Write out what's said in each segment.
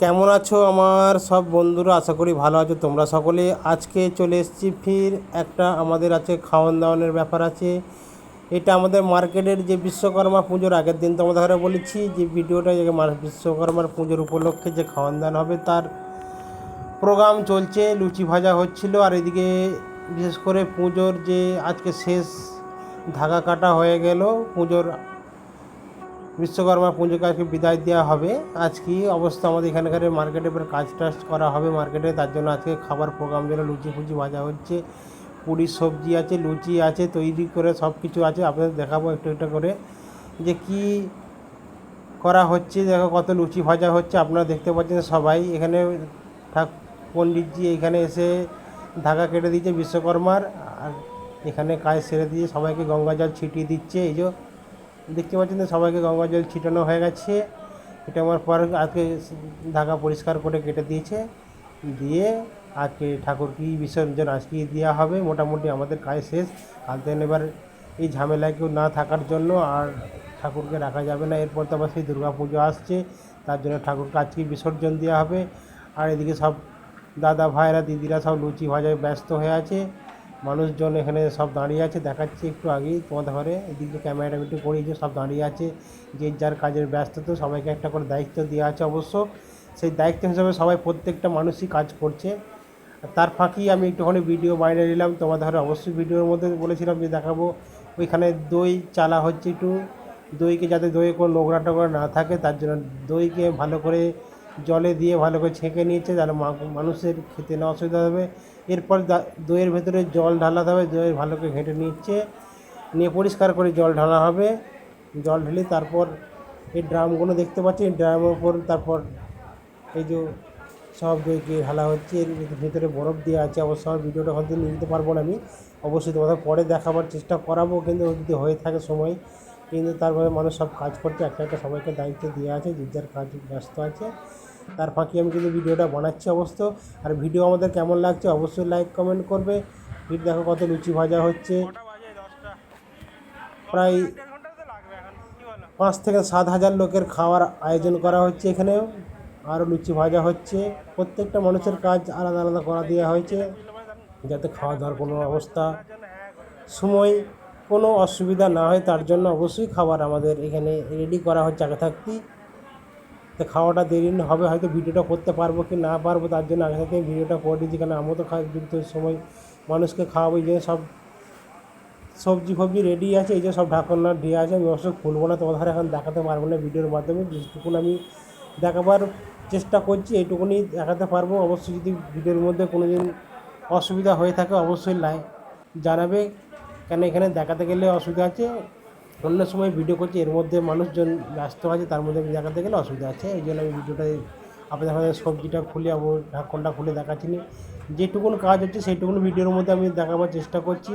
কেমন আছো আমার সব বন্ধুরা? আশা করি ভালো আছো। তোমরা সকলে আজকে চলে এসেছি ফির একটা আমাদের আছে খাওয়ান দাওয়ানের ব্যাপার আছে। এটা আমাদের মার্কেটের যে বিশ্বকর্মা পুজোর আগের দিন তোমাদের ঘরে বলেছি যে ভিডিওটা যে বিশ্বকর্মার পুজোর উপলক্ষে যে খাওয়ান দাওয়ান হবে তার প্রোগ্রাম চলছে, লুচি ভাজা হচ্ছিল আর এদিকে বিশেষ করে পুজোর যে আজকে শেষ ধাগা কাটা হয়ে গেল, পুজোর বিশ্বকর্মা পুজোকে আজকে বিদায় দেওয়া হবে। আজকে অবস্থা? আমাদের এখানকার মার্কেটে এবার কাজ টাজ করা হবে মার্কেটে তার জন্য আজকে খাবার প্রোগ্রাম জন্য লুচি ফুচি ভাজা হচ্ছে। পুরি সবজি আছে, লুচি আছে, তৈরি করে সব কিছু আছে। আপনাদের দেখাবো একটু একটু করে যে কি করা হচ্ছে। দেখো কত লুচি ভাজা হচ্ছে। আপনারা দেখতে পাচ্ছেন সবাই। এখানে ঠাক পণ্ডিতজি এখানে এসে ধাগা কেটে দিচ্ছে বিশ্বকর্মার। আর এখানে কাজ সেরে দিয়ে সবাইকে গঙ্গা জল ছিটিয়ে দিচ্ছে। এই যে দেখতে পাচ্ছেন তো সবাইকে গঙ্গা জল ছিটানো হয়ে গেছে। এটা আমার পর আজকে ধাগা পরিষ্কার করে কেটে দিয়েছে। দিয়ে আজকে ঠাকুরকে বিসর্জন আজকে দেওয়া হবে। মোটামুটি আমাদের কাজ শেষ। কাল থেকে এবার এই ঝামেলায় কেউ না থাকার জন্য আর ঠাকুরকে রাখা যাবে না। এরপর তো আবার সেই দুর্গা পুজো আসছে। তার জন্য ঠাকুরকে আজকে বিসর্জন দেওয়া হবে। আর এদিকে সব দাদা ভাইরা দিদিরা সব লুচি ভাজায় ব্যস্ত হয়ে আছে। মানুষজন এখানে সব দাঁড়িয়ে আছে, দেখাচ্ছি একটু আগেই তোমাদের ঘরে এদিকে ক্যামেরাটা একটু করিয়েছে সব দাঁড়িয়ে আছে। যে যার কাজের ব্যস্ততা সবাইকে একটা করে দায়িত্ব দেওয়া আছে অবশ্য। সেই দায়িত্ব হিসাবে সবাই প্রত্যেকটা মানুষই কাজ করছে। তার ফাঁকি আমি একটুখানি ভিডিও বাইরে নিলাম। তোমাদের ঘরে অবশ্যই ভিডিওর মধ্যে বলেছিলাম যে দেখাবো। ওইখানে দই চালা হচ্ছে একটু। দইকে যাতে দইয়ে কোনো নোংরা টোংরা না থাকে, তার জন্য দইকে ভালো করে জলে দিয়ে ভালো করে ছেঁকে নিয়েছে, যেন মানুষের খেতে না অসুবিধা হবে। এরপর দইয়ের ভেতরে জল ঢালাতে হবে দই ভালো করে ঘেঁটে নিচ্ছে নিয়ে পরিষ্কার করে জল ঢালা হবে। জল ঢেলে তারপর এই ড্রামগুলো দেখতে পাচ্ছি ড্রামের উপর তারপর এই যে সব দইকে ঢালা হচ্ছে, এর ভিতরে বরফ দেওয়া আছে। অবশ্য আমার ভিডিওটা হয়তো নিয়ে যেতে পারব না আমি। অবশ্যই তোমাদের পরে দেখাবার চেষ্টা করাবো, কিন্তু যদি হয়ে থাকে সময় কিন্তু তারপরে মানুষ সব কাজ করছে একটা একটা সবাইকে দায়িত্ব দেওয়া আছে যে যার কাজ ব্যস্ত আছে। তার ফাঁকি আমি কিন্তু ভিডিওটা বানাচ্ছি অবশ্য। আর ভিডিও আমাদের কেমন লাগছে অবশ্যই লাইক কমেন্ট করবে। ফির দেখো কত লুচি ভাজা হচ্ছে। প্রায় পাঁচ থেকে সাত হাজার লোকের খাওয়ার আয়োজন করা হচ্ছে এখানে আরও লুচি ভাজা হচ্ছে। প্রত্যেকটা মানুষের কাজ আলাদা আলাদা করা দেওয়া হয়েছে। যাতে খাওয়া দাওয়ার কোনো অবস্থা সময় কোনো অসুবিধা না হয়, তার জন্য অবশ্যই খাবার আমাদের এখানে রেডি করা হচ্ছে। আগে থাকতেই তো খাওয়াটা দেরি হবে, হয়তো ভিডিওটা করতে পারব কি না পারব, তার জন্য আগে থেকে ভিডিওটা করে দিচ্ছি কারণ আমিও তো খাই যুক্ত সময় মানুষকে খাওয়াবো, এই জন্য সব সবজি ফবজি রেডি আছে, এই যে সব ঢাকনা দিয়ে আছে, আমি অবশ্যই খুলবো না, তোমাদের এখন দেখাতে পারব না ভিডিওর মাধ্যমে, যেটুকুন আমি দেখাবার চেষ্টা করছি এইটুকুনি দেখাতে পারব। অবশ্যই যদি ভিডিওর মধ্যে কোনো দিন অসুবিধা হয়ে থাকে, অবশ্যই লাই, জানাবে। কেন এখানে দেখাতে গেলে অসুবিধা আছে? অন্য সময় ভিডিও করছি, এর মধ্যে মানুষজন ব্যস্ত আছে, তার মধ্যে দেখাতে গেলে অসুবিধা আছে। এই জন্য আমি ভিডিওটা আপনাদের সাথে সবজিটা খুলে আবার ঢাকনটা খুলে দেখাচ্ছি না যেটুকুন কাজ হচ্ছে, সেইটুকুন ভিডিওর মধ্যে আমি দেখাবার চেষ্টা করছি।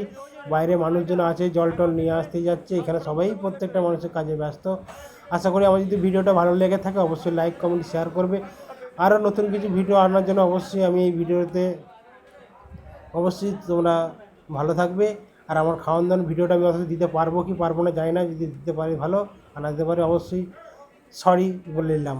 বাইরে মানুষজন আছে, জল টল নিয়ে আসতে যাচ্ছে, এখানে সবাই প্রত্যেকটা মানুষের কাজে ব্যস্ত। আশা করি আমার যদি ভিডিওটা ভালো লেগে থাকে, অবশ্যই লাইক কমেন্ট শেয়ার করবে। আরও নতুন কিছু ভিডিও আনার জন্য অবশ্যই আমি এই ভিডিওতে অবশ্যই তোমরা ভালো থাকবে। আর আমার খাওয়ান দাওয়ান ভিডিওটা আমি অবশ্যই দিতে পারব কি পারব না জানি না, যদি দিতে পারি ভালো, আর না দিতে পারি অবশ্যই সরি বলে নিলাম।